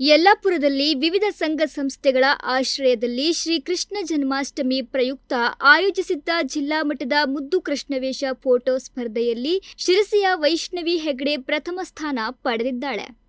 ಯಲ್ಲಾಪುರದಲ್ಲಿ ವಿವಿಧ ಸಂಘ ಸಂಸ್ಥೆಗಳ ಆಶ್ರಯದಲ್ಲಿ ಶ್ರೀ ಕೃಷ್ಣ ಜನ್ಮಾಷ್ಟಮಿ ಪ್ರಯುಕ್ತ ಆಯೋಜಿಸಿದ್ದ ಜಿಲ್ಲಾ ಮಟ್ಟದ ಮುದ್ದು ಕೃಷ್ಣವೇಷ ಫೋಟೋ ಸ್ಪರ್ಧೆಯಲ್ಲಿ ಶಿರಸಿಯ ವೈಷ್ಣವಿ ಹೆಗ್ಡೆ ಪ್ರಥಮ ಸ್ಥಾನ ಪಡೆದಿದ್ದಾಳೆ.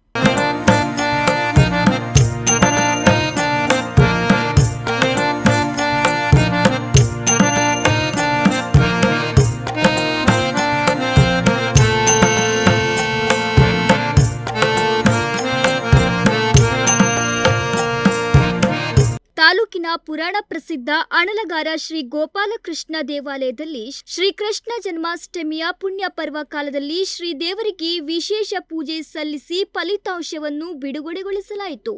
ತಾಲೂಕಿನ ಪುರಾಣ ಪ್ರಸಿದ್ಧ ಅಣಲಗಾರ ಶ್ರೀ ಗೋಪಾಲಕೃಷ್ಣ ದೇವಾಲಯದಲ್ಲಿ ಶ್ರೀಕೃಷ್ಣ ಜನ್ಮಾಷ್ಟಮಿಯ ಪುಣ್ಯ ಪರ್ವ ಕಾಲದಲ್ಲಿ ಶ್ರೀ ದೇವರಿಗೆ ವಿಶೇಷ ಪೂಜೆ ಸಲ್ಲಿಸಿ ಫಲಿತಾಂಶವನ್ನು ಬಿಡುಗಡೆಗೊಳಿಸಲಾಯಿತು.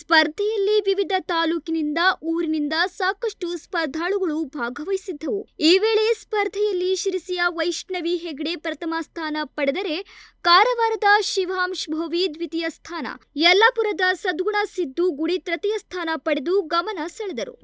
ಸ್ಪರ್ಧೆಯಲ್ಲಿ ವಿವಿಧ ತಾಲೂಕಿನಿಂದ ಊರಿನಿಂದ ಸಾಕಷ್ಟು ಸ್ಪರ್ಧಾಳುಗಳು ಭಾಗವಹಿಸಿದ್ದವು. ಈ ವೇಳೆ ಸ್ಪರ್ಧೆಯಲ್ಲಿ ಶಿರಸಿಯ ವೈಷ್ಣವಿ ಹೆಗ್ಡೆ ಪ್ರಥಮ ಸ್ಥಾನ ಪಡೆದರೆ ಕಾರವಾರದ ಶಿವಾಂಶ್ ಭೋವಿ ದ್ವಿತೀಯ ಸ್ಥಾನ. ಯಲ್ಲಾಪುರದ ಸದ್ಗುಣ ಸಿದ್ದು ಗುಡಿ ತೃತೀಯ ಸ್ಥಾನ ಪಡೆದು ಗಮನ ಸೆಳೆದರು.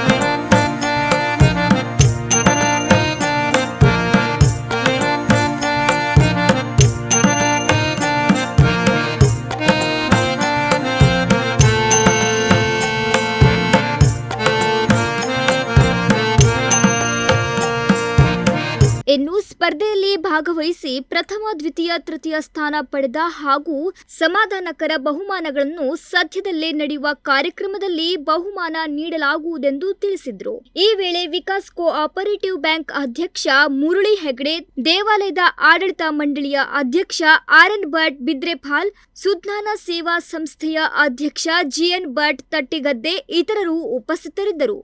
ಇನ್ನು ಸ್ಪರ್ಧೆಯಲ್ಲಿ ಭಾಗವಹಿಸಿ ಪ್ರಥಮ, ದ್ವಿತೀಯ, ತೃತೀಯ ಸ್ಥಾನ ಪಡೆದ ಹಾಗೂ ಸಮಾಧಾನಕರ ಬಹುಮಾನಗಳನ್ನು ಸದ್ಯದಲ್ಲೇ ನಡೆಯುವ ಕಾರ್ಯಕ್ರಮದಲ್ಲಿ ಬಹುಮಾನ ನೀಡಲಾಗುವುದೆಂದು ತಿಳಿಸಿದ್ರು. ಈ ವೇಳೆ ವಿಕಾಸ್ ಕೋಆಪರೇಟಿವ್ ಬ್ಯಾಂಕ್ ಅಧ್ಯಕ್ಷ ಮುರುಳಿ ಹೆಗಡೆ, ದೇವಾಲಯದ ಆಡಳಿತ ಮಂಡಳಿಯ ಅಧ್ಯಕ್ಷ ಆರ್ ಎನ್ ಭಟ್ ಬಿದ್ರೆಪಾಲ್, ಸುಜ್ಞಾನ ಸೇವಾ ಸಂಸ್ಥೆಯ ಅಧ್ಯಕ್ಷ ಜಿಎನ್ ಭಟ್ ತಟ್ಟಿಗದ್ದೆ ಇತರರು ಉಪಸ್ಥಿತರಿದ್ದರು.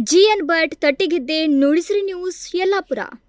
G N Bhat Tattigadde, Nudisiri news Yellapur.